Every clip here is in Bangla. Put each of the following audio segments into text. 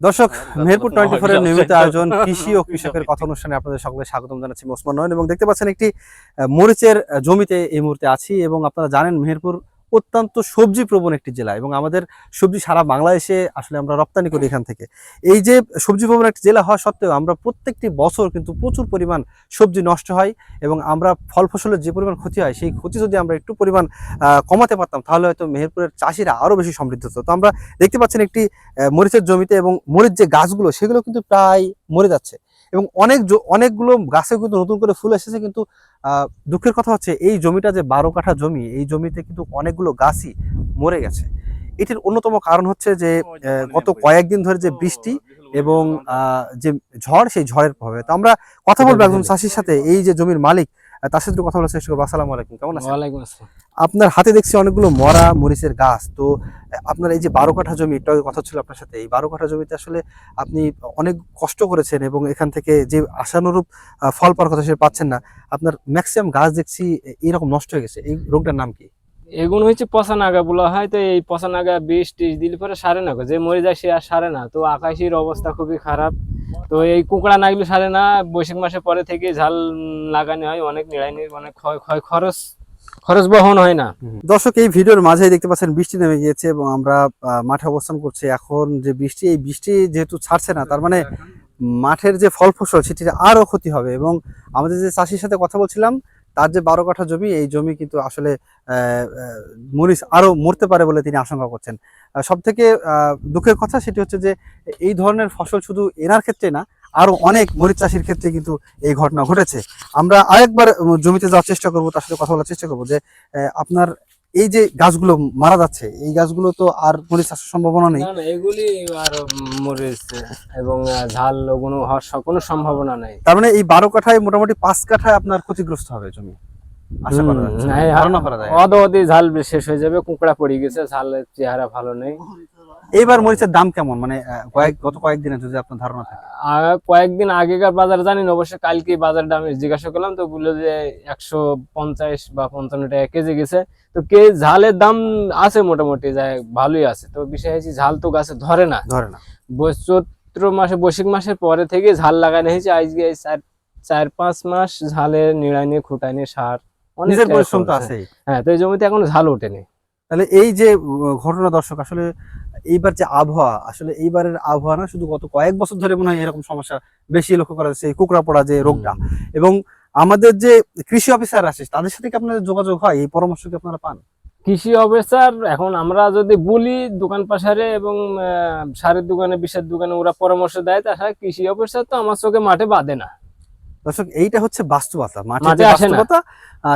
দর্শক মেহেরপুর টোয়েন্টি ফোর এর নিয়মিত আয়োজন কৃষি ও কৃষকের কথা অনুষ্ঠানে আপনাদের সকলে স্বাগতম জানাচ্ছি মোসমান ওসমান নয়ন এবং দেখতে পাচ্ছেন একটি মরিচের জমিতে এই মুহূর্তে আছি এবং আপনারা জানেন মেহেরপুর অত্যন্ত সবজি প্রবণ একটি জেলা এবং আমাদের সবজি সারা বাংলাদেশে আসলে আমরা রপ্তানি করি এখান থেকে। এই যে সবজি প্রবণ একটি জেলা হওয়া সত্ত্বেও আমরা প্রত্যেকটি বছর কিন্তু প্রচুর পরিমাণ সবজি নষ্ট হয় এবং আমরা ফল ফসলের যে পরিমাণ ক্ষতি হয়, সেই ক্ষতি যদি আমরা একটু পরিমাণ কমাতে পারতাম, তাহলে হয়তো মেহেরপুরের চাষিরা আরও বেশি সমৃদ্ধ হতো। তো আমরা দেখতে পাচ্ছেন একটি মরিচের জমিতে এবং মরিচ যে গাছগুলো, সেগুলো কিন্তু প্রায় মরে যাচ্ছে। এবং অনেক অনেকগুলো গাছে কিন্তু নতুন করে ফুল এসেছে কিন্তু দুঃখের কথা হচ্ছে এই জমিটা যে বারো কাঠা জমি এই জমিতে কিন্তু অনেকগুলো গাছই মরে গেছে। এটির অন্যতম কারণ হচ্ছে যে গত কয়েকদিন ধরে যে বৃষ্টি এবং যে ঝড় সেই ঝড়ের প্রভাবে। তো আমরা কথা বলব একজন চাষির সাথে এই যে জমির মালিক তার সাথে কথা বলার চেষ্টা করব। আসসালামু আলাইকুম কেমন আছেন? ওয়ালাইকুম আসসালাম। আপনার হাতে দেখছি অনেকগুলো মরা মরিচের গাছ। তো আপনার এই যে বারো কাঠা জমি একটু কথা ছিল আপনার সাথে এই বারো কাঠা জমিতে আসলে আপনি অনেক কষ্ট করেছেন এবং এখান থেকে যে আশানুরূপ ফল পাওয়ার কথা সে পাচ্ছেন না। আপনার ম্যাক্সিমাম গাছ দেখছি এ- এরকম নষ্ট হয়ে গেছে। এই রোগটার নাম কি? এগুলো হচ্ছে পচা নাগা বলা হয়। তো এই পচা নাগা বিষ টিস দিলে পরে সারে না যে মরে যায় সে আর সারে না। তো আকাশের অবস্থা খুবই খারাপ। তো এই কুকড়া নাগলি সারে না, বৈশাখ মাসের পরে থেকে ঝাল লাগানো হয়, অনেক নিড়াইনি অনেক ক্ষয় খরচ খরচ বহন হয় না। দর্শক, এই ভিডিওর মাঝেই দেখতে পাচ্ছেন বৃষ্টি নেমে গিয়েছে এবং আমরা মাঠে অবস্থান করছি। এখন যে বৃষ্টি, এই বৃষ্টি যেহেতু ছাড়ছে না, তার মানে মাঠের যে ফল ফসল সেটির আরও ক্ষতি হবে এবং আমাদের যে চাষির সাথে কথা বলছিলাম তার যে বারো কাঠা জমি, এই জমি কিন্তু আসলে মরিচ আরও মরতে পারে বলে তিনি আশঙ্কা করছেন। সবথেকে দুঃখের কথা সেটি হচ্ছে যে, এই ধরনের ফসল শুধু এনার ক্ষেত্রে না আরও অনেক মরিচ চাষির ক্ষেত্রে কিন্তু এই ঘটনা ঘটেছে। আমরা আরেকবার জমিতে যাওয়ার চেষ্টা করব, তার সাথে কথা বলার চেষ্টা করব যে আপনার এই যে গাছগুলো মারা যাচ্ছে এই গাছগুলো তো আর মরিচ চাষের সম্ভাবনা নেই। এগুলি আর মরিচ এবং ঝাল লগুন হওয়ার কোনো সম্ভাবনা নেই। তার মানে এই বারো কাঠায় মোটামুটি পাঁচ কাঠায় আপনার ক্ষতিগ্রস্ত হবে জমি? হ্যাঁ, ঝাল শেষ হয়ে যাবে কুকড়া পড়ে গেছে ঝালের চেহারা ভালো নেই। এইবার মরিচের দাম কেমন? মানে কয়েক গত কয়েকদিনে যদি আপনার ধারণা থাকে। কয়েকদিন আগেকার বাজার জানি না অবশ্য কালকে বাজার দাম জিজ্ঞাসা করলাম তো বলল যে একশো পঞ্চাশ বা পঞ্চান্ন টাকা কেজি গেছে। তো কে ঝালের দাম আছে মোটামুটি যায় ভালোই আছে। তো বিষয় হচ্ছে ঝাল তো গাছে ধরে না। ধরে না। চৈত্র মাসে বৈশাখ মাসের পরে থেকে ঝাল লাগানো হয়েছে। আজকে চার চার পাঁচ মাস ঝালের নিড়ানি খুঁটানি সার অনেক পরিশ্রম তো আছেই। হ্যাঁ তো এই জমিতে এখনও ঝাল ওঠেনি। তাহলে এই যে ঘটনা দর্শক আসলে এইবার যে আবহাওয়া আসলে এইবারের আবহাওয়া না শুধু গত কয়েক বছর ধরে মনে হয় এরকম সমস্যা বেশি লক্ষ্য করা যাচ্ছে এই কুকড়া পড়া যে রোগটা। এবং আমাদের যে কৃষি অফিসার আছে তাদের সাথে কি আপনাদের যোগাযোগ হয়? এই পরামর্শ কি আপনারা পান? কৃষি অফিসার এখন আমরা যদি বলি দোকান পাশারে এবং সারের দোকানে বিষের দোকানে ওরা পরামর্শ দেয় তাছাড়া কৃষি অফিসার তো আমার চোখে মাঠে বাঁধে না। দর্শক এইটা হচ্ছে বাস্তবতা মাঠে যে বাস্তবতা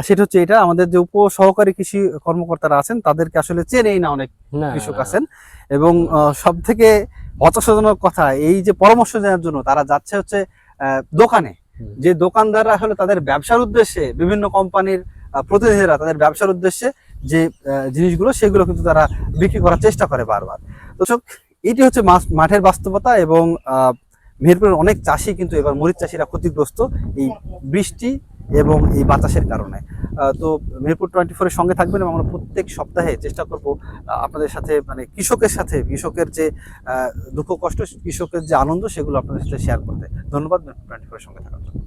সেটা হচ্ছে এটা আমাদের যে উপ সহকারী কৃষি কর্মকর্তারা আছেন তাদেরকে আসলে চেনেই না অনেক কৃষক আছেন। এবং সব থেকে হতাশাজনক কথা এই যে পরামর্শ দেওয়ার জন্য তারা যাচ্ছে হচ্ছে আহ, দোকানে। যে দোকানদাররা আসলে তাদের ব্যবসার উদ্দেশ্যে বিভিন্ন কোম্পানির প্রতিনিধিরা তাদের ব্যবসার উদ্দেশ্যে যে জিনিসগুলো সেগুলো কিন্তু তারা বিক্রি করার চেষ্টা করে বারবার। দর্শক এটি হচ্ছে মাঠের বাস্তবতা এবং আহ, মেহেরপুরের অনেক চাষি কিন্তু এবার মরিচ চাষিরা ক্ষতিগ্রস্ত এই বৃষ্টি এবং এই বাতাসের কারণে। তো মেহেরপুর টোয়েন্টি ফোরের সঙ্গে থাকবেন এবং আমরা প্রত্যেক সপ্তাহে চেষ্টা করব আপনাদের সাথে মানে কৃষকের সাথে, কৃষকের যে দুঃখ কষ্ট, কৃষকের যে আনন্দ সেগুলো আপনাদের সাথে শেয়ার করতে। ধন্যবাদ মেহেরপুর টোয়েন্টি ফোরের সঙ্গে থাকার জন্য।